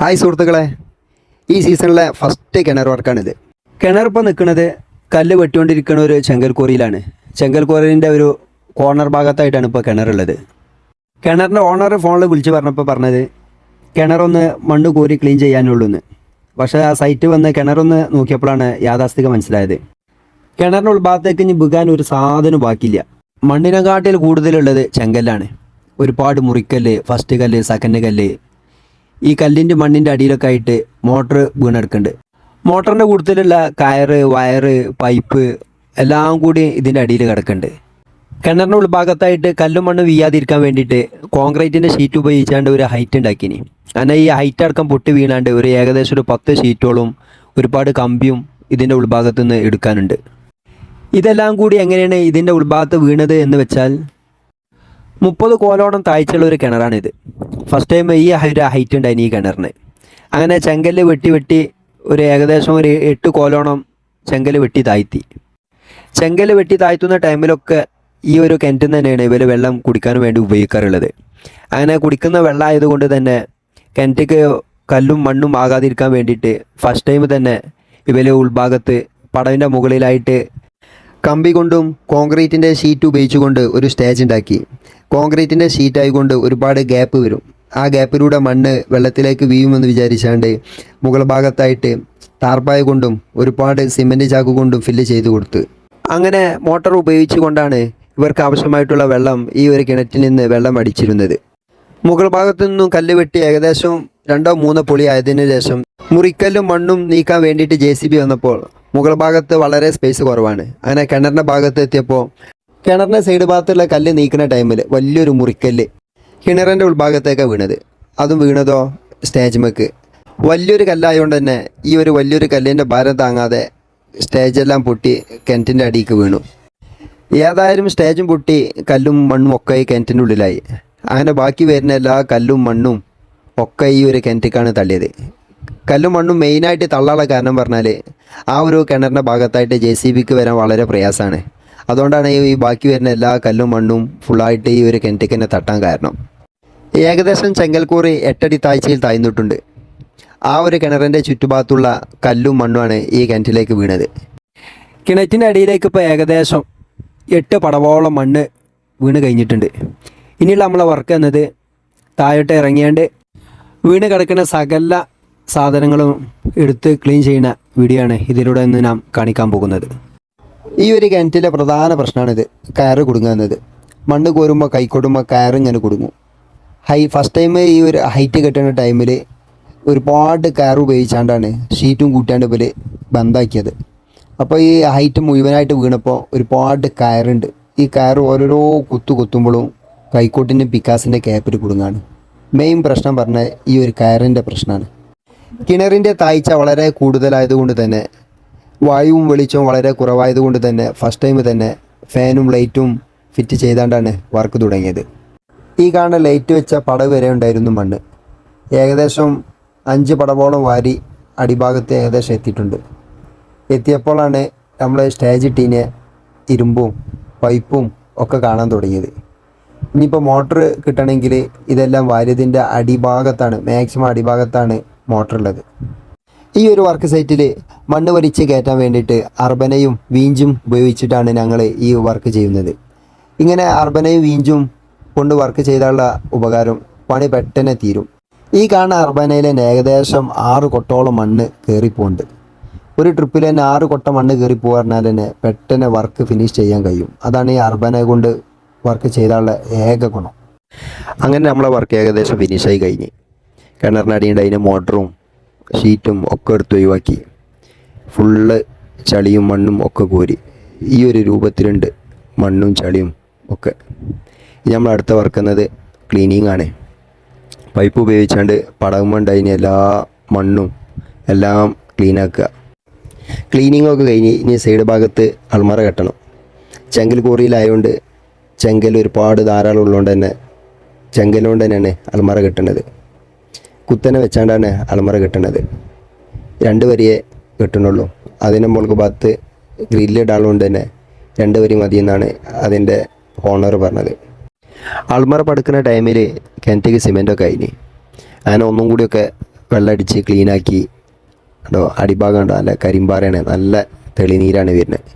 Hi സുഹൃത്തുക്കളെ. ഈ സീസണിലെ ഫസ്റ്റ് കിണർ വർക്കാണിത്. കിണർ ഇപ്പോൾ നിൽക്കുന്നത് കല്ല് വെട്ടുകൊണ്ടിരിക്കുന്ന ഒരു ചെങ്കൽ കോറിയിലാണ് ചെങ്കൽ കോറിന്റെ ഒരു കോർണർ ഭാഗത്തായിട്ടാണ് ഇപ്പോൾ കിണറുള്ളത് കിണറിന്റെ ഓണർ ഫോണിൽ വിളിച്ച് പറഞ്ഞപ്പോൾ പറഞ്ഞത് കിണറൊന്ന് മണ്ണ് കോരി ക്ലീൻ ചെയ്യാനുള്ളൂന്ന് പക്ഷേ ആ സൈറ്റ് വന്ന് കിണറൊന്ന് നോക്കിയപ്പോഴാണ് യാഥാസ്ഥിക മനസ്സിലായത്. കിണറിന്റെ ഉൾഭാഗത്തേക്ക് ഇനി ബുകാൻ ഒരു സാധനം ബാക്കിയില്ല. മണ്ണിനെക്കാട്ടിൽ കൂടുതലുള്ളത് ചെങ്കല്ലാണ്. ഒരുപാട് മുറിക്കല്ല് ഫസ്റ്റ് കല്ല് സെക്കൻഡ് കല്ല് ഈ കല്ലിന്റെ മണ്ണിന്റെ അടിയിലൊക്കെ ആയിട്ട് മോട്ടർ വീണെടുക്കുന്നുണ്ട്. മോട്ടറിന്റെ കൂടുതലുള്ള കയറ് വയറ് പൈപ്പ് എല്ലാം കൂടി ഇതിന്റെ അടിയിൽ കിടക്കുന്നുണ്ട്. കിണറിന്റെ ഉൾഭാഗത്തായിട്ട് കല്ലും മണ്ണും വീയാതിരിക്കാൻ വേണ്ടിയിട്ട് കോൺക്രീറ്റിന്റെ ഷീറ്റ് ഉപയോഗിച്ചാണ്ട് ഒരു ഹൈറ്റ് ഉണ്ടാക്കിനി. അങ്ങനെ ഈ ഹൈറ്റ് അടക്കം പൊട്ടി വീണാണ്ട് ഒരു ഏകദേശം ഒരു പത്ത് ഷീറ്റോളം ഒരുപാട് കമ്പിയും ഇതിന്റെ ഉൾഭാഗത്തു നിന്ന് എടുക്കാനുണ്ട്. ഇതെല്ലാം കൂടി എങ്ങനെയാണ് ഇതിന്റെ ഉൾഭാഗത്ത് വീണത് എന്ന് വെച്ചാൽ മുപ്പത് കോലോളം താഴ്ചയുള്ള ഒരു കിണറാണിത്. ഫസ്റ്റ് ടൈം ഈ ഒരു ഹൈറ്റ് ഉണ്ടായിന് ഈ കിണറിന്. അങ്ങനെ ചെങ്കൽ വെട്ടി വെട്ടി ഒരു ഏകദേശം ഒരു എട്ട് കോലോണം ചെങ്കൽ വെട്ടി താഴ്ത്തി. ചെങ്കൽ വെട്ടി താഴ്ത്തുന്ന ടൈമിലൊക്കെ ഈ ഒരു കിണറ്റിൽ തന്നെയാണ് ഇവർ വെള്ളം കുടിക്കാൻ വേണ്ടി ഉപയോഗിക്കാറുള്ളത്. അങ്ങനെ കുടിക്കുന്ന വെള്ളം ആയതുകൊണ്ട് തന്നെ കിണറ്റിക്ക് കല്ലും മണ്ണും ആകാതിരിക്കാൻ വേണ്ടിയിട്ട് ഫസ്റ്റ് ടൈം തന്നെ ഇവർ ഉൾഭാഗത്ത് പടവിന്റെ മുകളിലായിട്ട് കമ്പി കൊണ്ടും കോൺക്രീറ്റിന്റെ ഷീറ്റ് ഉപയോഗിച്ചുകൊണ്ട് ഒരു സ്റ്റേജ് ഉണ്ടാക്കി. കോൺക്രീറ്റിന്റെ ഷീറ്റ് ആയിക്കൊണ്ട് ഒരുപാട് ഗ്യാപ്പ് വരും. ആ ഗ്യാപ്പിലൂടെ മണ്ണ് വെള്ളത്തിലേക്ക് വീയുമെന്ന് വിചാരിച്ചാണ്ട് മുകൾ ഭാഗത്തായിട്ട് ടാർപ്പായ കൊണ്ടും ഒരുപാട് സിമെന്റ് ചാക്ക് കൊണ്ടും ഫില്ല് ചെയ്ത് കൊടുത്ത്. അങ്ങനെ മോട്ടോർ ഉപയോഗിച്ചുകൊണ്ടാണ് ഇവർക്ക് ആവശ്യമായിട്ടുള്ള വെള്ളം ഈ ഒരു കിണറ്റിൽ നിന്ന് വെള്ളം അടിച്ചിരുന്നത്. മുകൾ ഭാഗത്തു നിന്നും കല്ല് വെട്ടി ഏകദേശം രണ്ടോ മൂന്നോ പൊളി ആയതിനു ശേഷം മുറിക്കല്ലും മണ്ണും നീക്കാൻ വേണ്ടിയിട്ട് ജെ സി ബി വന്നപ്പോൾ മുകൾ ഭാഗത്ത് വളരെ സ്പേസ് കുറവാണ്. അങ്ങനെ കിണറിന്റെ ഭാഗത്ത് എത്തിയപ്പോൾ കിണറിന്റെ സൈഡ് ഭാഗത്തുള്ള കല്ല് നീക്കുന്ന ടൈമിൽ വലിയൊരു മുറിക്കല്ല് കിണറിന്റെ ഉൾഭാഗത്തേക്കാണ് വീണത്. അതും വീണതോ? സ്റ്റേജ്മക്ക് വലിയൊരു കല്ലായതുകൊണ്ട് തന്നെ ഈ ഒരു വലിയൊരു കല്ലിന്റെ ഭാരം താങ്ങാതെ സ്റ്റേജെല്ലാം പൊട്ടി കിണറ്റിന്റെ അടിയിലേക്ക് വീണു. ഏതായാലും സ്റ്റേജും പൊട്ടി കല്ലും മണ്ണും ഒക്കെ ഈ കിണറ്റിന്റെ ഉള്ളിലായി. അങ്ങനെ ബാക്കി വരുന്ന എല്ലാ കല്ലും മണ്ണും ഒക്കെ ഈ ഒരു കിണറ്റിക്കാണ് തള്ളിയത്. കല്ലും മണ്ണും മെയിനായിട്ട് തള്ളാനുള്ള കാരണം പറഞ്ഞാൽ ആ ഒരു കിണറിന്റെ ഭാഗത്തായിട്ട് ജെ സി ബിക്ക് വരാൻ വളരെ പ്രയാസമാണ്. അതുകൊണ്ടാണ് ഈ ബാക്കി വരുന്ന എല്ലാ കല്ലും മണ്ണും ഫുള്ളായിട്ട് ഈ ഒരു കിണറ്റിക്ക് തന്നെ തട്ടാൻ കാരണം. ഏകദേശം ചെങ്കൽക്കൂറി എട്ടടി താഴ്ചയിൽ താഴ്ന്നിട്ടുണ്ട്. ആ ഒരു കിണറിന്റെ ചുറ്റുഭാഗത്തുള്ള കല്ലും മണ്ണുമാണ് ഈ കിണറ്റിലേക്ക് വീണത്. കിണറ്റിന്റെ അടിയിലേക്ക് ഇപ്പോൾ ഏകദേശം എട്ട് പടവോളം മണ്ണ് വീണ് കഴിഞ്ഞിട്ടുണ്ട്. ഇനിയുള്ള നമ്മളെ വർക്ക് എന്നത് താഴോട്ട് ഇറങ്ങിയാണ്ട് വീണ് കിടക്കുന്ന സകല സാധനങ്ങളും എടുത്ത് ക്ലീൻ ചെയ്യുന്ന വീഡിയോ ആണ് ഇതിലൂടെ ഇന്ന് നാം കാണിക്കാൻ പോകുന്നത്. ഈ ഒരു കിണറ്റിലെ പ്രധാന പ്രശ്നമാണിത് കയറ് കുടുങ്ങുന്നത് മണ്ണ് കോരുമ്പോൾ കൈക്കൊടുമ്പോൾ കയറ് ഇങ്ങനെ കുടുങ്ങും. ഹൈ ഫസ്റ്റ് ടൈം ഈ ഒരു ഹൈറ്റ് കെട്ടുന്ന ടൈമിൽ ഒരുപാട് കയർ ഉപയോഗിച്ചാണ്ടാണ് ഷീറ്റും കൂട്ടാണ്ട് ഇവർ ബന്ധാക്കിയത്. അപ്പോൾ ഈ ഹൈറ്റ് മുഴുവനായിട്ട് വീണപ്പോൾ ഒരുപാട് കയറുണ്ട്. ഈ കയർ ഓരോരോ കുത്തു കുത്തുമ്പോഴും കൈക്കോട്ടിന്റെ പിക്കാസിന്റെ ക്യാപ്പിൽ കുടുങ്ങാണ്. മെയിൻ പ്രശ്നം പറഞ്ഞാൽ ഈ ഒരു കയറിന്റെ പ്രശ്നമാണ് കിണറിന്റെ താഴ്ച വളരെ കൂടുതലായതുകൊണ്ട് തന്നെ വായുവും വെളിച്ചവും വളരെ കുറവായതുകൊണ്ട് തന്നെ ഫസ്റ്റ് ടൈം തന്നെ ഫാനും ലൈറ്റും ഫിറ്റ് ചെയ്താണ്ടാണ് വർക്ക് തുടങ്ങിയത്. ഈ കാണുന്ന ലൈറ്റ് വെച്ച പട വരെ ഉണ്ടായിരുന്നു മണ്ണ്. ഏകദേശം അഞ്ച് പടവോളം വാരി അടിഭാഗത്ത് ഏകദേശം എത്തിയിട്ടുണ്ട്. എത്തിയപ്പോഴാണ് നമ്മൾ സ്റ്റേജ് ഇട്ടീനെ ഇരുമ്പും പൈപ്പും ഒക്കെ കാണാൻ തുടങ്ങിയത്. ഇനിയിപ്പോൾ മോട്ടർ കിട്ടണമെങ്കിൽ ഇതെല്ലാം വാര്യതിന്റെ അടിഭാഗത്താണ് മാക്സിമം അടിഭാഗത്താണ് മോട്ടർ ഉള്ളത്. ഈ ഒരു വർക്ക് സൈറ്റിൽ മണ്ണ് വലിച്ച് കയറ്റാൻ വേണ്ടിയിട്ട് അർബനയും വീഞ്ചും ഉപയോഗിച്ചിട്ടാണ് ഞങ്ങൾ ഈ വർക്ക് ചെയ്യുന്നത്. ഇങ്ങനെ അർബനയും വീഞ്ചും കൊണ്ട് വർക്ക് ചെയ്താലുള്ള ഉപകാരം പണി പെട്ടെന്ന് തീരും. ഈ കാണുന്ന അർബനയിൽ തന്നെ ഏകദേശം ആറ് കൊട്ടോളം മണ്ണ് കയറിപ്പോണ്ട്. ഒരു ട്രിപ്പിൽ തന്നെ ആറ് കൊട്ട മണ്ണ് കയറി പറഞ്ഞാൽ തന്നെ പെട്ടെന്ന് വർക്ക് ഫിനിഷ് ചെയ്യാൻ കഴിയും. അതാണ് ഈ അർബന കൊണ്ട് വർക്ക് ചെയ്താലുള്ള ഏക ഗുണം. അങ്ങനെ നമ്മളെ വർക്ക് ഏകദേശം ഫിനിഷായി കഴിഞ്ഞ്. കിണറിനടിയുണ്ട് അതിന്റെ മോട്ടറും ഷീറ്റും ഒക്കെ എടുത്ത് ഒഴിവാക്കി. ഫുള്ള് ചളിയും മണ്ണും ഒക്കെ കോരി. ഈ ഒരു രൂപത്തിലുണ്ട് മണ്ണും ചളിയും ഒക്കെ. നമ്മൾ അടുത്ത വർക്ക് എന്നത് ക്ലീനിങ് ആണ്. പൈപ്പ് ഉപയോഗിച്ചാണ്ട് പടകുമ്പോൾ അതിന് എല്ലാ മണ്ണും എല്ലാം ക്ലീൻ ആക്കുക. ക്ലീനിങ് ഒക്കെ കഴിഞ്ഞ് ഇനി സൈഡ് ഭാഗത്ത് അൾമറ കെട്ടണം. ചെങ്കൽ കോറിയിലായതുകൊണ്ട് ചെങ്കൽ ഒരുപാട് ധാരാളം ഉള്ളതുകൊണ്ട് തന്നെ ചെങ്കലുകൊണ്ട് തന്നെയാണ് അൾമറ കെട്ടണത്. കുത്തനെ വെച്ചാണ്ടാണ് അൾമറ കെട്ടണത്. രണ്ട് വരിയെ കെട്ടണുള്ളൂ. അതിന് മുകൾക്ക് ഭാഗത്ത് ഗ്രില്ലിടാളുകൊണ്ട് തന്നെ രണ്ട് വരി മതിയെന്നാണ് അതിന്റെ ഓണർ പറഞ്ഞത്. അൾമറ പടുക്കുന്ന ടൈമിൽ കിണറ്റിക്ക് സിമെന്റൊക്കെ ആയിനി. അങ്ങനെ ഒന്നും കൂടിയൊക്കെ വെള്ളമടിച്ച് ക്ലീനാക്കി കണ്ടോ? അടിഭാഗം കണ്ടോ? നല്ല കരിമ്പാറയാണ്. നല്ല തെളിനീരാണ് വരുന്നത്.